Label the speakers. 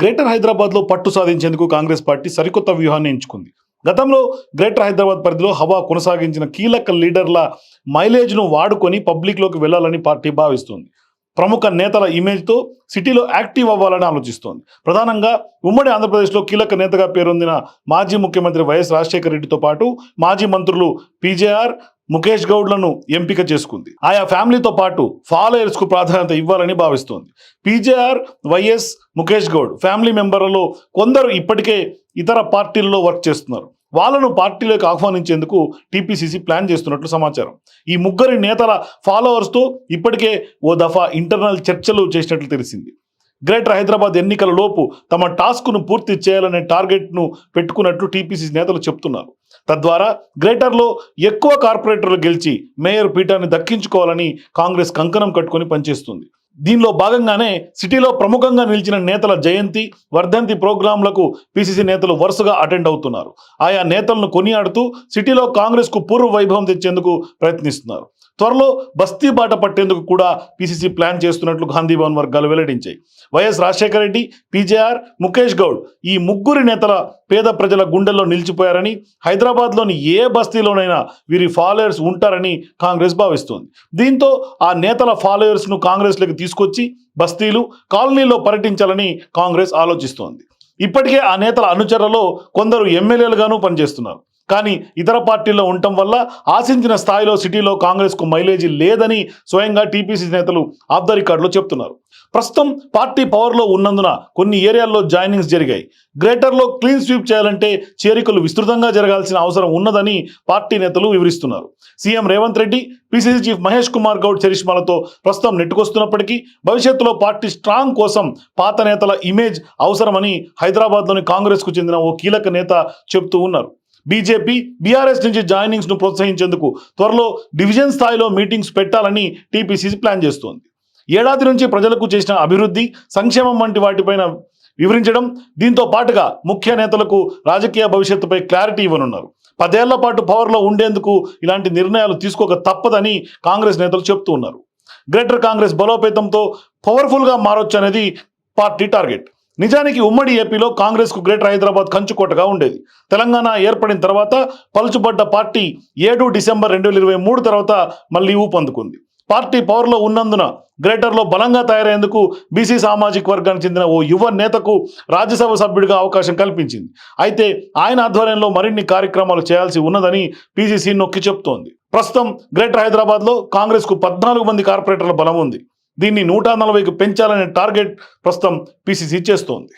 Speaker 1: Greater హైదరాబాద్లో పట్టు సాధించేందుకు కాంగ్రెస్ పార్టీ సరికొత్త వ్యూహాన్ని ఎంచుకుంది. గతంలో గ్రేటర్ హైదరాబాద్ పరిధిలో హవా కొనసాగించిన కీలక లీడర్ల మైలేజ్ను వాడుకొని పబ్లిక్లోకి వెళ్ళాలని పార్టీ భావిస్తోంది. ప్రముఖ నేతల ఇమేజ్తో సిటీలో యాక్టివ్ అవ్వాలని ఆలోచిస్తోంది. ప్రధానంగా ఉమ్మడి ఆంధ్రప్రదేశ్లో కీలక నేతగా పేరొందిన మాజీ ముఖ్యమంత్రి వైఎస్ రాజశేఖర రెడ్డితో పాటు మాజీ మంత్రులు పీజేఆర్ ముఖేష్ గౌడ్లను ఎంపిక చేసుకుంది. ఆయా ఫ్యామిలీతో పాటు ఫాలోయర్స్కు ప్రాధాన్యత ఇవ్వాలని భావిస్తోంది. PJR YS Mukesh Goud family మెంబర్లలో కొందరు ఇప్పటికే ఇతర పార్టీల్లో వర్క్ చేస్తున్నారు. వాళ్ళను పార్టీలోకి ఆహ్వానించేందుకు టీపీసీసీ ప్లాన్ చేస్తున్నట్లు సమాచారం. ఈ ముగ్గురి నేతల ఫాలోవర్స్తో ఇప్పటికే ఓ దఫా ఇంటర్నల్ చర్చలు చేసినట్లు తెలిసింది. గ్రేటర్ హైదరాబాద్ ఎన్నికల లోపు తమ టాస్క్ను పూర్తి చేయాలనే టార్గెట్ను పెట్టుకున్నట్లు టీపీసీ నేతలు చెప్తున్నారు. తద్వారా గ్రేటర్లో ఎక్కువ కార్పొరేటర్లు గెలిచి మేయర్ పీఠాన్ని దక్కించుకోవాలని కాంగ్రెస్ కంకణం కట్టుకొని పనిచేస్తుంది. దీనిలో భాగంగానే సిటీలో ప్రముఖంగా నిలిచిన నేతల జయంతి వర్ధంతి ప్రోగ్రాంలకు పిసిసి నేతలు వరుసగా అటెండ్ అవుతున్నారు. ఆయా నేతలను కొనియాడుతూ సిటీలో కాంగ్రెస్కు పూర్వ వైభవం తెచ్చేందుకు ప్రయత్నిస్తున్నారు. త్వరలో బస్తీ బాట పట్టేందుకు కూడా పిసిసి ప్లాన్ చేస్తున్నట్లు గాంధీభవన్ వర్గాలు వెల్లడించాయి. వైఎస్ రాజశేఖర రెడ్డి పీజేఆర్ ముఖేష్ గౌడ్ ఈ ముగ్గురి నేతల పేద ప్రజల గుండెల్లో నిలిచిపోయారని హైదరాబాద్లోని ఏ బస్తీలోనైనా వీరి ఫాలోయర్స్ ఉంటారని కాంగ్రెస్ భావిస్తోంది. దీంతో ఆ నేతల ఫాలోయర్స్ను కాంగ్రెస్లోకి తీసుకొచ్చి బస్తీలు కాలనీలో పర్యటించాలని కాంగ్రెస్ ఆలోచిస్తోంది. ఇప్పటికే ఆ నేతల అనుచరులలో కొందరు ఎమ్మెల్యేలుగాను పనిచేస్తున్నారు. కానీ ఇతర పార్టీల్లో ఉండటం వల్ల ఆశించిన స్థాయిలో సిటీలో కాంగ్రెస్కు మైలేజీ లేదని స్వయంగా టీపీసీ నేతలు ఆఫ్ ద రికార్డులో చెప్తున్నారు. ప్రస్తుతం పార్టీ పవర్లో ఉన్నందున కొన్ని ఏరియాల్లో జాయినింగ్స్ జరిగాయి. గ్రేటర్లో క్లీన్ స్వీప్ చేయాలంటే చేరికలు విస్తృతంగా జరగాల్సిన అవసరం ఉన్నదని పార్టీ నేతలు వివరిస్తున్నారు. CM Revanth Reddy PCC chief Mahesh Kumar Goud చరిష్మాలతో ప్రస్తుతం నెట్టుకొస్తున్నప్పటికీ భవిష్యత్తులో పార్టీ స్ట్రాంగ్ కోసం పాత నేతల ఇమేజ్ అవసరమని హైదరాబాద్లోని కాంగ్రెస్కు చెందిన ఓ కీలక నేత చెబుతూ ఉన్నారు. బీజేపీ బీఆర్ఎస్ నుంచి జాయినింగ్స్ను ప్రోత్సహించేందుకు త్వరలో డివిజన్ స్థాయిలో మీటింగ్స్ పెట్టాలని టీపీసీసీ ప్లాన్ చేస్తోంది. ఏడాది నుంచి ప్రజలకు చేసిన అభివృద్ధి సంక్షేమం వంటి వాటిపైన వివరించడం దీంతో పాటుగా ముఖ్య నేతలకు రాజకీయ భవిష్యత్తుపై క్లారిటీ ఇవ్వనున్నారు. పదేళ్ళ పాటు పవర్లో ఉండేందుకు ఇలాంటి నిర్ణయాలు తీసుకోక తప్పదని కాంగ్రెస్ నేతలు చెప్తూ ఉన్నారు. గ్రేటర్ కాంగ్రెస్ బలోపేతంతో పవర్ఫుల్గా మారొచ్చు అనేది పార్టీ టార్గెట్. నిజానికి ఉమ్మడి ఏపీలో కాంగ్రెస్కు గ్రేటర్ హైదరాబాద్ కంచుకోటగా ఉండేది. తెలంగాణ ఏర్పడిన తర్వాత పలుచుబడ్డ పార్టీ ఏడు డిసెంబర్ రెండు వేల ఇరవై మూడు తర్వాత మళ్ళీ ఊపందుకుంది పార్టీ పవర్లో ఉన్నందున గ్రేటర్లో బలంగా తయారయ్యేందుకు బీసీ సామాజిక వర్గానికి చెందిన ఓ యువ నేతకు రాజ్యసభ సభ్యుడిగా అవకాశం కల్పించింది. అయితే ఆయన ఆధ్వర్యంలో మరిన్ని కార్యక్రమాలు చేయాల్సి ఉన్నదని పీసీసీ నొక్కి చెప్తోంది. ప్రస్తుతం గ్రేటర్ హైదరాబాద్లో కాంగ్రెస్కు పద్నాలుగు మంది కార్పొరేటర్ల బలం ఉంది. దీన్ని నూట నలభైకి పెంచాలనే టార్గెట్ ప్రస్తుతం పిసిసి చేస్తోంది.